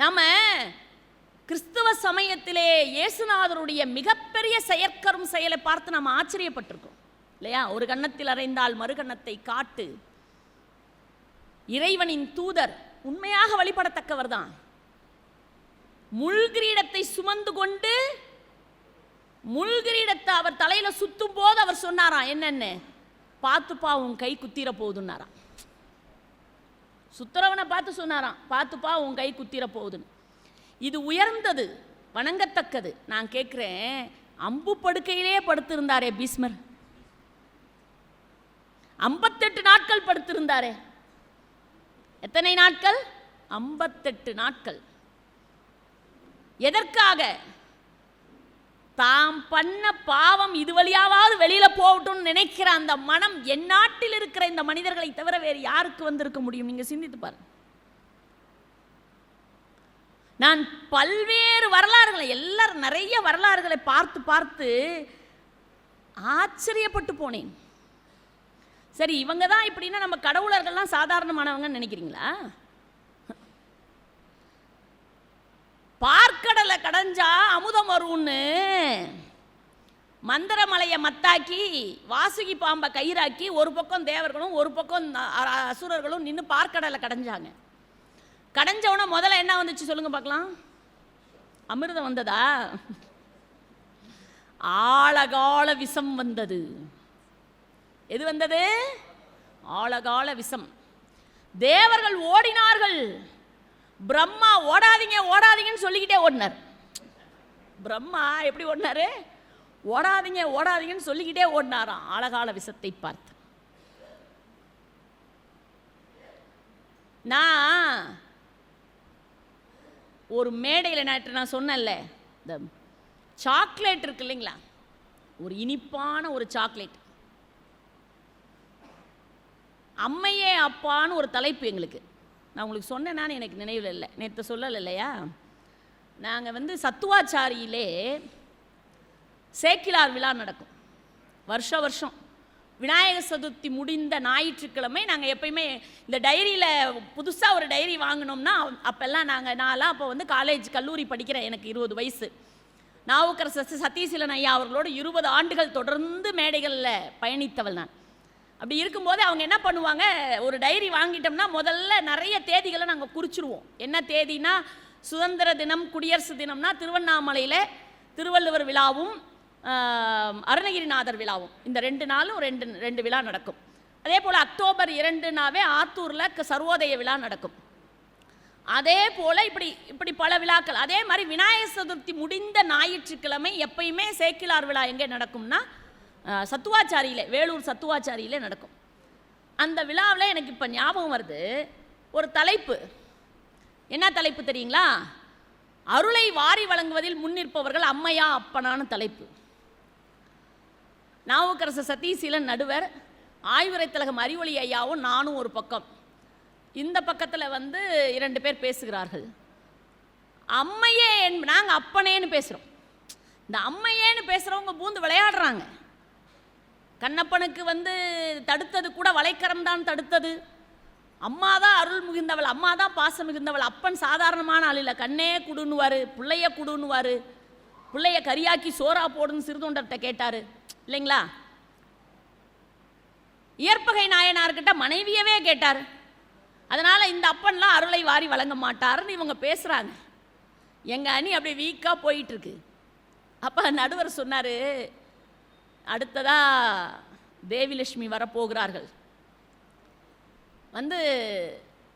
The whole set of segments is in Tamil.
நாம கிறிஸ்துவ சமயத்திலே இயேசுநாதருடைய மிகப்பெரிய செயற்கரும் செயலை பார்த்து நம்ம ஆச்சரியப்பட்டிருக்கோம். இல்லையா? ஒரு கன்னத்தில் அறைந்தால் மறுகன்னத்தை காட்டு. இறைவனின் தூதர் உண்மையாக வழிபடத்தக்கவர் தான் முள்கிரீடத்தை சுமந்து கொண்டு முள்கிரீடத்தை அவர் தலையில சுத்தும் போது அவர் சொன்னாராம் என்னன்னு? பார்த்துப்பா உன் கை குத்திர போதுன்னாராம் சுத்தரவனை பார்த்து சொன்னாராம் பார்த்துப்பா உன் கை குத்திர போகுதுன்னு. இது உயர்ந்தது வணங்கத்தக்கது. நான் கேட்குறேன் அம்பு படுக்கையிலே படுத்திருந்தாரே பீஸ்மர் ஐம்பத்தெட்டு நாட்கள் படுத்திருந்தாரே. எத்தனை நாட்கள்? ஐம்பத்தெட்டு நாட்கள். எதற்காக? தாம் பண்ண பாவம் இது வழியாவது வெளியில போகட்டும்னு நினைக்கிற அந்த மனம் என் நாட்டில் இருக்கிற இந்த மனிதர்களை தவிர வேறு யாருக்கு வந்திருக்க முடியும்? நீங்க சிந்தித்து பாருங்க. நான் பல்வேறு வரலாறுகளை எல்லாரும் நிறைய வரலாறுகளை பார்த்து பார்த்து ஆச்சரியப்பட்டு போனேன். சரி இவங்க தான் இப்படின்னா நம்ம கடவுளர்கள்லாம் சாதாரணமானவங்கன்னு நினைக்கிறீங்களா? கடைஞ்சா அமுதம் வரும்னு. மந்திரமலையை மத்தாக்கி வாசுகி பாம்பை கயிறாக்கி ஒரு பக்கம் தேவர்களும் ஒரு பக்கம் அசுரர்களும் நின்று பார்க்கடலை கடைஞ்சாங்க. கடைஞ்சவுடனே முதல்ல என்ன வந்துச்சு சொல்லுங்க பார்க்கலாம். அமிர்தம் வந்ததா? ஆழகால விஷம் வந்தது. எது வந்தது? ஆழகால விஷம். தேவர்கள் ஓடினார்கள். பிரம்மா ஓடாதீங்க ஓடாதீங்கன்னு சொல்லிக்கிட்டே ஓடினார். பிரம்மா எப்படி ஓடினாரு? ஓடாதீங்க ஓடாதீங்கன்னு சொல்லிக்கிட்டே ஓடினாராம். அழகால விஷத்தை பார்த்து. நான் ஒரு மேடையில் நேற்று நான் சொன்னேன்ல இந்த சாக்லேட் இருக்கு இல்லைங்களா? ஒரு இனிப்பான ஒரு சாக்லேட். அம்மையே அப்பான்னு ஒரு தலைப்பு எங்களுக்கு. நான் உங்களுக்கு சொன்னேனான்னு எனக்கு நினைவில் இல்லை. நேற்று சொல்லலை இல்லையா நாங்கள் வந்து சத்துவாச்சாரியிலே சேக்கிலார் விழா நடக்கும். வருஷ வருஷம். விநாயகர் சதுர்த்தி முடிந்த ஞாயிற்றுக்கிழமை நாங்கள் எப்பயுமே இந்த டைரியில் புதுசாக ஒரு டைரி வாங்கினோம்னா அப்போல்லாம் நாங்கள் நான்லாம் அப்போ வந்து காலேஜ் கல்லூரி படிக்கிறேன் எனக்கு இருபது வயசு. நாவுக்கரசு சத்தீசிலன் ஐயா அவர்களோட இருபது ஆண்டுகள் தொடர்ந்து மேடைகளில் பயணித்தவள் நான். அப்படி இருக்கும்போது அவங்க என்ன பண்ணுவாங்க ஒரு டைரி வாங்கிட்டோம்னா முதல்ல நிறைய தேதிகளை நாங்கள் குறிச்சிருவோம். என்ன தேதினா சுதந்திர தினம் குடியரசு தினம்னா திருவண்ணாமலையில் திருவள்ளுவர் விழாவும் அருணகிரிநாதர் விழாவும். இந்த ரெண்டு நாளும் ரெண்டு ரெண்டு விழா நடக்கும். அதே போல் அக்டோபர் இரண்டுனாவே ஆத்தூரில் க- சர்வோதய விழா நடக்கும். அதே போல் இப்படி இப்படி பல விழாக்கள் அதே மாதிரி விநாயகர் சதுர்த்தி முடிந்த ஞாயிற்றுக்கிழமை எப்பயுமே சேக்கிலார் விழா எங்கே நடக்கும்னா சத்துவாச்சாரியில் சத்துவாச்சாரியிலே வேலூர் சத்துவாச்சாரியிலே நடக்கும். அந்த விழாவில் எனக்கு இப்போ ஞாபகம் வருது ஒரு தலைப்பு. என்ன தலைப்பு தெரியுங்களா? அருளை வாரி வழங்குவதில் முன்னிற்பவர்கள் அம்மையா அப்பனான தலைப்பு. நாவுக்கரசு சதீசீலன் நடுவர் ஆய்வுரை திலகம் அறிவொளி ஐயாவும் நானும் ஒரு பக்கம். இந்த பக்கத்தில் வந்து இரண்டு பேர் பேசுகிறார்கள். அம்மையே என் நாங்கள் அப்பனேன்னு பேசுகிறோம் இந்த அம்மையேன்னு பேசுகிறவங்க பூந்து விளையாடுறாங்க. கண்ணப்பனுக்கு வந்து தடுத்தது கூட வலைக்கரம் தான் தடுத்தது. அம்மா தான் அருள் மிகுந்தவள் அம்மா தான் பாசம் மிகுந்தவள். அப்பன் சாதாரணமான ஆள் இல்லை. கண்ணே குடுன்னுவார் பிள்ளைய குடுன்னுவார். பிள்ளைய கரியாக்கி சோறா போடுன்னு சிறுதொண்டர்கிட்ட கேட்டார். இல்லைங்களா? இயற்பகை நாயனார்கிட்ட மனைவியவே கேட்டார். அதனால் இந்த அப்பன்லாம் அருளை வாரி வழங்க மாட்டாருன்னு இவங்க பேசுகிறாங்க எங்கள் அணி அப்படியே வீக்காக போயிட்டுருக்கு. அப்போ நடுவர் சொன்னார் அடுத்ததாக தேவிலட்சுமி வரப்போகிறார்கள். வந்து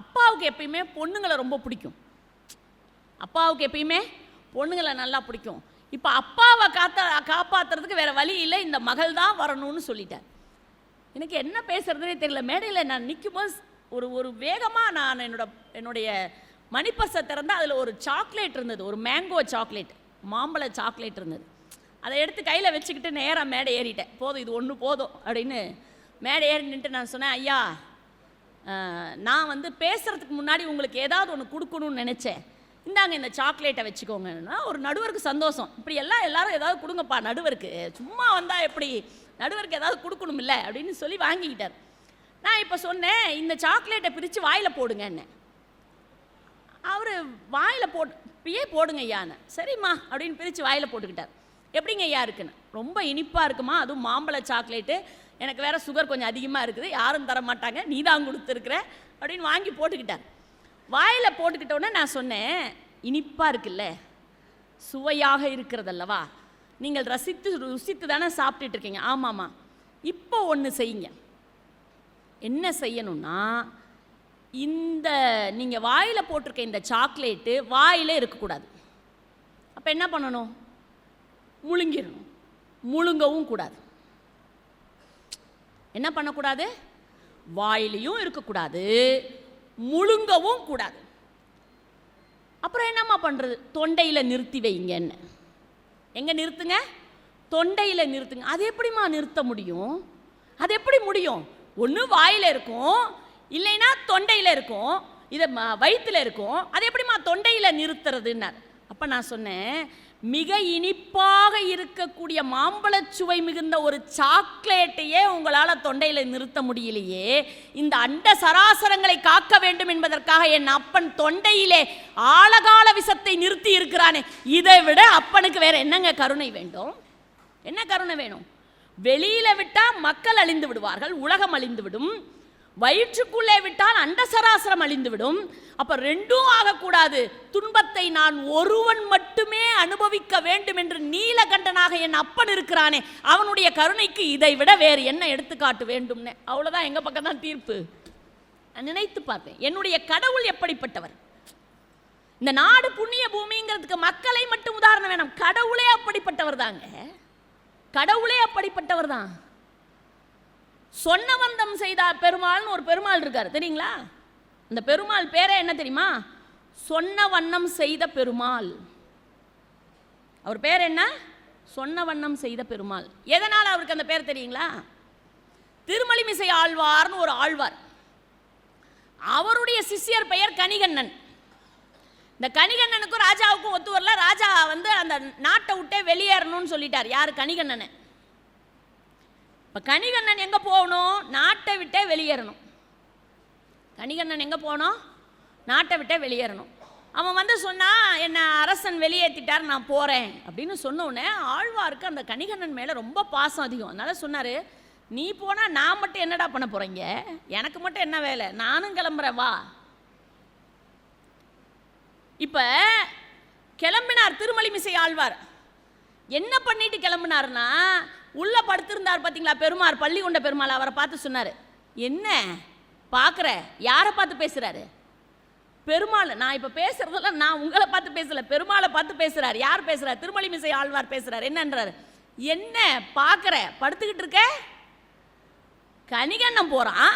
அப்பாவுக்கு எப்பயுமே பொண்ணுங்களை ரொம்ப பிடிக்கும். அப்பாவுக்கு எப்பயுமே பொண்ணுங்களை நல்லா பிடிக்கும். இப்போ அப்பாவை காத்த காப்பாற்றுறதுக்கு வேறு வழி இல்லை இந்த மகள் தான் வரணும்னு சொல்லிட்டார் எனக்கு என்ன பேசுகிறதுனே தெரியல. மேடையில் நான் நிற்கும்போது ஒரு ஒரு வேகமாக நான் என்னோட என்னுடைய மணிப்பர்ஸை திறந்து அதில் ஒரு சாக்லேட் இருந்தது. ஒரு மேங்கோ சாக்லேட் மாம்பழ சாக்லேட் இருந்தது. அதை எடுத்து கையில் வச்சுக்கிட்டு நேராக மேடை ஏறிட்டேன். போதும் இது ஒன்று போதும் அப்படின்னு மேடை ஏறி நின்றுட்டு நான் சொன்னேன் ஐயா நான் வந்து பேசுகிறதுக்கு முன்னாடி உங்களுக்கு ஏதாவது ஒன்று கொடுக்கணும்னு நினச்சேன். இந்தாங்க இந்த சாக்லேட்டை வச்சுக்கோங்கன்னா ஒரு நடுவருக்கு சந்தோஷம். இப்படி எல்லாம் எல்லாரும் ஏதாவது கொடுங்கப்பா நடுவருக்கு. சும்மா வந்தால் எப்படி? நடுவருக்கு ஏதாவது கொடுக்கணும் இல்லை அப்படின்னு சொல்லி வாங்கிக்கிட்டார். நான் இப்போ சொன்னேன் இந்த சாக்லேட்டை பிரித்து வாயில் போடுங்க என்ன அவர் வாயில் போட்டு இப்பயே போடுங்க ஐயான்னு சரிம்மா அப்படின்னு பிரித்து வாயில் போட்டுக்கிட்டார். எப்படிங்க ஐயா இருக்குன்னு? ரொம்ப இனிப்பாக இருக்குமா? அதுவும் மாம்பழ சாக்லேட்டு எனக்கு வேறு சுகர் கொஞ்சம் அதிகமாக இருக்குது. யாரும் தர மாட்டாங்க நீ தான் கொடுத்துருக்குற அப்படின்னு வாங்கி போட்டுக்கிட்டார். வாயில் போட்டுக்கிட்டோன்னே நான் சொன்னேன் இனிப்பாக இருக்குல்ல சுவையாக இருக்கிறதல்லவா? நீங்கள் ரசித்து ருசித்து தானே சாப்பிட்டுட்டு இருக்கீங்க. ஆமாம்மா இப்போ ஒன்று செய்யுங்க. என்ன செய்யணும்னா இந்த நீங்கள் வாயில் போட்டிருக்க இந்த சாக்லேட்டு வாயில் இருக்கக்கூடாது. அப்போ என்ன பண்ணணும்? முழுங்கிடணும். முழுங்கவும் கூடாது. என்ன பண்ணக்கூடாது? வாயிலையும் இருக்கக்கூடாது முழுங்கவும் கூடாது. அப்புறம் என்னம்மா பண்ணுறது தொண்டையில் நிறுத்தி வைங்கன்னு. எங்கே நிறுத்துங்க? தொண்டையில் நிறுத்துங்க. அது எப்படிம்மா நிறுத்த முடியும்? அது எப்படி முடியும்? ஒன்று வாயில் இருக்கும் இல்லைன்னா தொண்டையில் இருக்கும் இதை வயிற்றில் இருக்கும். அது எப்படிம்மா தொண்டையில் நிறுத்துறதுன்னார். அப்போ நான் சொன்னேன் மிக இனிப்பாக இருக்கக்கூடிய மாம்பழச் சுவை மிகுந்த ஒரு சாக்லேட்டையே உங்களால் தொண்டையில் நிறுத்த முடியலையே. இந்த அண்ட சராசரங்களை காக்க வேண்டும் என்பதற்காக என் அப்பன் தொண்டையிலே ஆழகால விஷத்தை நிறுத்தி இருக்கிறானே. இதை விட அப்பனுக்கு வேற என்னங்க கருணை வேண்டும்? என்ன கருணை வேணும்? வெளியில விட்டா மக்கள் அழிந்து விடுவார்கள் உலகம் அழிந்து விடும். வயிற்றுக்குள்ளே விட்டால் அண்டசராசரம் அழிந்துவிடும். அப்போ ரெண்டும் ஆகக்கூடாது. துன்பத்தை நான் ஒருவன் மட்டுமே அனுபவிக்க வேண்டும் என்று நீலகண்டனாக என் அப்பன் இருக்கிறானே அவனுடைய கருணைக்கு இதை விட வேறு என்ன எடுத்துக்காட்டு வேண்டும்னு. அவ்வளோதான் எங்கள் பக்கம் தான் தீர்ப்பு. நான் நினைத்து பார்த்தேன் என்னுடைய கடவுள் எப்படிப்பட்டவர்? இந்த நாடு புண்ணிய பூமிங்கிறதுக்கு மக்களை மட்டும் உதாரணம் வேணும். கடவுளே அப்படிப்பட்டவர் தாங்க. கடவுளே அப்படிப்பட்டவர் தான். சொன்னவந்தம் செய்த பெருமாள்னு ஒரு பெருமாள் இருக்கார். தெரியுங்களா? அந்த பெருமாள் பேரே என்ன தெரியுமா? சொன்ன வண்ணம் செய்த பெருமாள். அவர் பேர் என்ன? சொன்ன வண்ணம் செய்த பெருமாள். எதனால் அவருக்கு அந்த பேர் தெரியுங்களா? திருமலிமிசை ஆழ்வார்னு ஒரு ஆழ்வார். அவருடைய சிஷ்யர் பெயர் கணிகண்ணன் இந்த கணிகண்ணனுக்கும் ராஜாவுக்கும் ஒத்து வரல. ராஜா வந்து அந்த நாட்டை விட்டே வெளியேறணும்னு சொல்லிட்டார். யார்? கணிகண்ணனை இப்போ கணிகண்ணன் எங்கே போகணும்? நாட்டை விட்டே வெளியேறணும். கணிகண்ணன் எங்கே போகணும்? நாட்டை விட்டே வெளியேறணும். அவன் வந்து சொன்னால் என்னை அரசன் வெளியேற்றிட்டார் நான் போகிறேன் அப்படின்னு சொன்னோடனே ஆழ்வாருக்கு அந்த கணிகண்ணன் மேலே ரொம்ப பாசம் அதிகம். அதனால் சொன்னார் நீ போனால் நான் மட்டும் என்னடா பண்ண போகிறீங்க எனக்கு மட்டும் என்ன வேலை? நானும் கிளம்புறேன் வா. இப்போ கிளம்பினார் திருமலிமிசை ஆழ்வார். என்ன பண்ணிட்டு கிளம்பினார்னா உள்ள படுத்திருந்தார் பார்த்தீங்களா பெருமாள் பள்ளி கொண்ட பெருமாள் அவரை பார்த்து சொன்னார் என்ன? பார்க்குற? யாரை பார்த்து பேசுகிறாரு பெருமாள் நான் இப்போ பேசுகிறதெல்லாம் நான் உங்களை பார்த்து பேசல பெருமாளை பார்த்து பேசுகிறார் யார் பேசுறாரு? திருமலிமிசை ஆழ்வார் பேசுகிறார் என்னன்றாரு? என்ன? பார்க்குற? படுத்துக்கிட்டு இருக்க? கனிகண்ணம் போகிறான்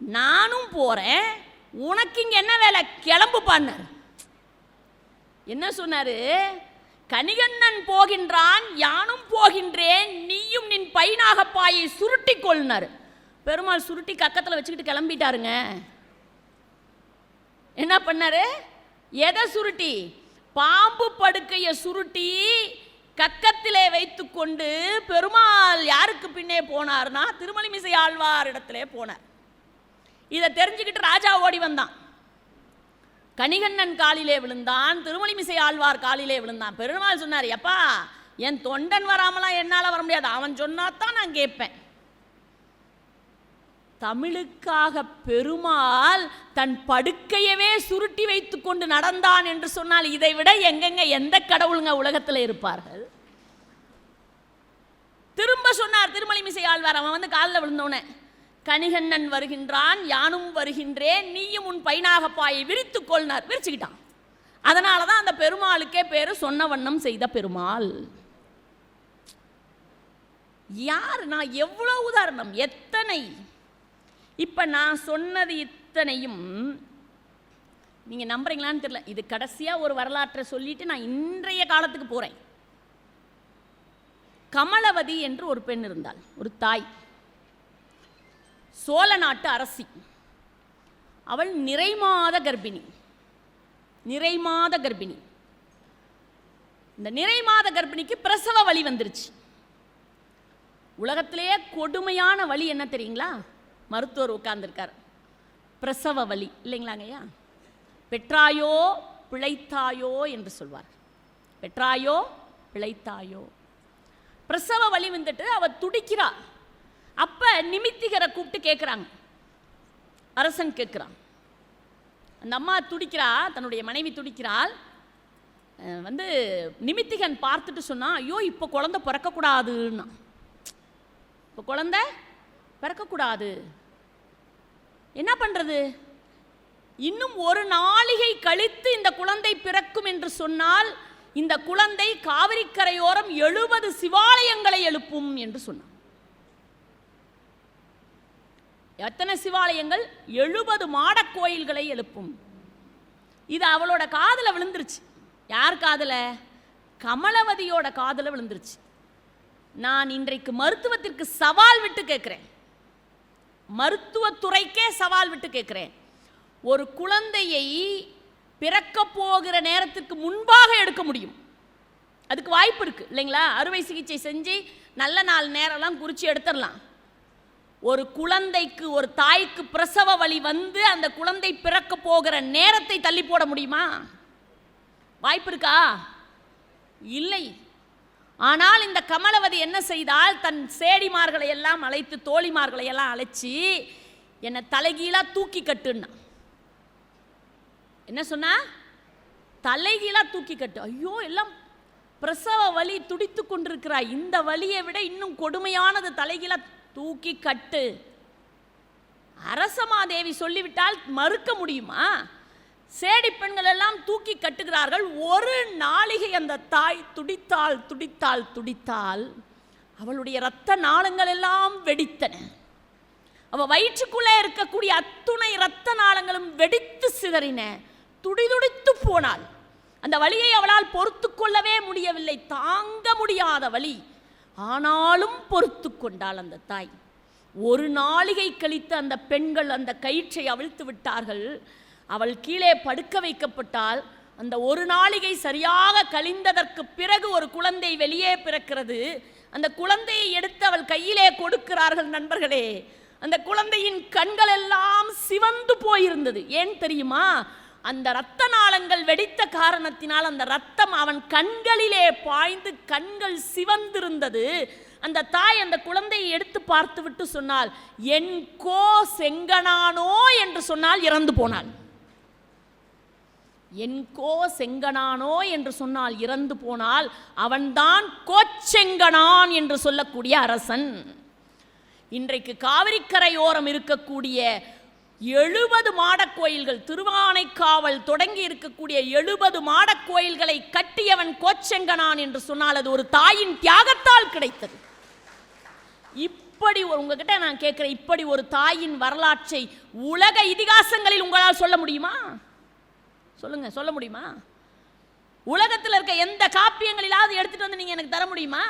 நானும் போகிறேன் உனக்கு இங்கே என்ன வேலை? கிளம்பு பண்ணார் என்ன சொன்னார்? கனிகண்ணன் போகின்றான் யானும் போகின்றேன் நீயும் நின் பைனாக பாயை சுருட்டி கொள்னாரு பெருமாள் சுருட்டி கக்கத்தில் வச்சுக்கிட்டு கிளம்பிட்டாருங்க. என்ன பண்ணாரு? எதை சுருட்டி? பாம்பு படுக்கையை சுருட்டி கக்கத்திலே வைத்துக்கொண்டு பெருமாள் யாருக்கு பின்னே போனார்னா திருமலிமிசை ஆழ்வார் இடத்துல போனார். இதை தெரிஞ்சுக்கிட்டு ராஜா ஓடி வந்தான். கணிகண்ணன் காலிலே விழுந்தான் திருமணிமிசை ஆழ்வார் காலிலே விழுந்தான். பெருமாள் சொன்னார் எப்பா என் தொண்டன் வராமலாம் என்னால் வர முடியாது. அவன் சொன்னாதான் நான் கேட்பேன். தமிழுக்காக பெருமாள் தன் படுக்கையவே சுருட்டி வைத்து கொண்டு நடந்தான் என்று சொன்னால் இதை விட எங்கெங்க எந்த கடவுளுங்க உலகத்தில் இருப்பார்கள்? திரும்ப சொன்னார் திருமலிமிசை ஆழ்வார் அவன் வந்து காலில் விழுந்தோன்னே கணிகண்ணன் வருகின்றான் யானும் வருகின்றேன் நீயும் உன் பைனாக பாயை விரித்து கொள்னார் விரிச்சுக்கிட்டான். அதனால தான் அந்த பெருமாளுக்கே பேரு சொன்ன வண்ணம் செய்த பெருமாள். யார்? நான் எவ்வளோ உதாரணம்? எத்தனை? இப்போ நான் சொன்னது இத்தனையும் நீங்கள் நம்புறீங்களான்னு தெரியல. இது கடைசியாக ஒரு வரலாற்றை சொல்லிட்டு நான் இன்றைய காலத்துக்கு போகிறேன் கமலவதி என்று ஒரு பெண் இருந்தாள் ஒரு தாய். சோழ நாட்டு அரசி. அவள் நிறைமாத கர்ப்பிணி. நிறைமாத கர்ப்பிணி. இந்த நிறைமாத கர்ப்பிணிக்கு பிரசவ வலி வந்துருச்சு. உலகத்திலேயே கொடுமையான வழி என்ன தெரியுங்களா? மருத்துவர் உட்கார்ந்துருக்கார். பிரசவ வலி இல்லைங்களாங்கய்யா பெற்றாயோ பிழைத்தாயோ என்று சொல்வார். பெற்றாயோ பிழைத்தாயோ. பிரசவ வலி வந்துட்டு அவள் துடிக்கிறாள் அப்ப நிமித்திகரை கூப்பிட்டு கேட்குறாங்க அரசன் கேட்குறான் அந்த அம்மா துடிக்கிறா தன்னுடைய மனைவி துடிக்கிறாள். வந்து நிமித்திகன் பார்த்துட்டு சொன்னான் ஐயோ இப்போ குழந்தை பிறக்கக்கூடாதுன்னா. இப்போ குழந்த பிறக்கக்கூடாது. என்ன பண்ணுறது இன்னும் ஒரு நாளிகை கழித்து இந்த குழந்தை பிறக்கும் என்று சொன்னால் இந்த குழந்தை காவிரிக்கரையோரம் எழுபது சிவாலயங்களை எழுப்பும் என்று சொன்னான். எத்தனை சிவாலயங்கள்? எழுபது மாடக் கோயில்களை எழுப்பும். இது அவளோட காதில் விழுந்துருச்சு. யார் காதில்? கமலவதியோட காதில் விழுந்துருச்சு. நான் இன்றைக்கு மருத்துவத்திற்கு சவால் விட்டு கேட்குறேன். மருத்துவத்துறைக்கே சவால் விட்டு கேட்குறேன். ஒரு குழந்தையை பிறக்க போகிற நேரத்துக்கு முன்பாக எடுக்க முடியும். அதுக்கு வாய்ப்பு இருக்குது இல்லைங்களா? அறுவை சிகிச்சை செஞ்சு நல்ல நாள் நேரம்லாம் குறித்து எடுத்துடலாம். ஒரு குழந்தைக்கு ஒரு தாய்க்கு பிரசவ வழி வந்து அந்த குழந்தை பிறக்க போகிற நேரத்தை தள்ளி போட முடியுமா? வாய்ப்பு இருக்கா? இல்லை. ஆனால் இந்த கமலவதி என்ன செய்தால் தன் சேடிமார்களை எல்லாம் அழைத்து தோழிமார்களை எல்லாம் அழைச்சி என்னை தலைகீழா தூக்கி கட்டுன்னா. என்ன சொன்னா? தலைகீழாக தூக்கி கட்டு. ஐயோ எல்லாம் பிரசவ வலி துடித்து கொண்டிருக்கிறாய். இந்த வலியை விட இன்னும் கொடுமையானது தலைகீழாக தூக்கி கட்டு. அரசமாதேவி சொல்லிவிட்டால் மறுக்க முடியுமா? சேடி பெண்கள் எல்லாம் தூக்கி கட்டுகிறார்கள். ஒரு நாளிகை அந்த தாய் துடித்தாள் துடித்தாள் துடித்தாள். அவளுடைய இரத்த நாளங்கள் எல்லாம் வெடித்தன. அவள் வயிற்றுக்குள்ளே இருக்கக்கூடிய அத்துணை இரத்த நாளங்களும் வெடித்து சிதறின. துடிதுடித்து போனாள். அந்த வழியை அவளால் பொறுத்து கொள்ளவே முடியவில்லை. தாங்க முடியாத வழி ஆனாலும் பொறுத்து கொண்டாள் அந்த தாய். ஒரு நாளிகை கழித்து அந்த பெண்கள் அந்த கயிற்றை அவிழ்த்து விட்டார்கள். அவள் கீழே படுக்க வைக்கப்பட்டால் அந்த ஒரு நாளிகை சரியாக கழிந்ததற்கு பிறகு ஒரு குழந்தை வெளியே பிறக்கிறது. அந்த குழந்தையை எடுத்து அவள் கையிலே கொடுக்கிறார்கள் நண்பர்களே. அந்த குழந்தையின் கண்கள் எல்லாம் சிவந்து போயிருந்தது. ஏன் தெரியுமா? அந்த இரத்த நாளங்கள் வெடித்த காரணத்தினால் அந்த ரத்தம் அவன் கண்களிலே பாய்ந்து கண்கள் சிவந்திருந்தது. அந்த தாய் அந்த குழந்தையை எடுத்து பார்த்து விட்டு சொன்னால் என் கோ செங்கனானோ என்று சொன்னால் இறந்து போனாள். என் கோ செங்கனானோ என்று சொன்னால் இறந்து போனால் அவன்தான் கோச்செங்கனான் என்று சொல்லக்கூடிய அரசன். இன்றைக்கு காவிரிக்கரையோரம் இருக்கக்கூடிய எழுபது மாடக் கோயில்கள் திருவானைக்காவல் தொடங்கி இருக்கக்கூடிய எழுபது மாடக் கோயில்களை கட்டியவன் கோச்செங்கனான் என்று சொன்னால் அது ஒரு தாயின் தியாகத்தால் கிடைத்தது. இப்படி உங்ககிட்ட நான் கேட்கிறேன் இப்படி ஒரு தாயின் வரலாற்றை உலக இதிகாசங்களில் உங்களால் சொல்ல முடியுமா? சொல்லுங்க சொல்ல முடியுமா? உலகத்தில் இருக்க எந்த காப்பியங்களிலாவது எடுத்துட்டு வந்து நீங்க எனக்கு தர முடியுமா?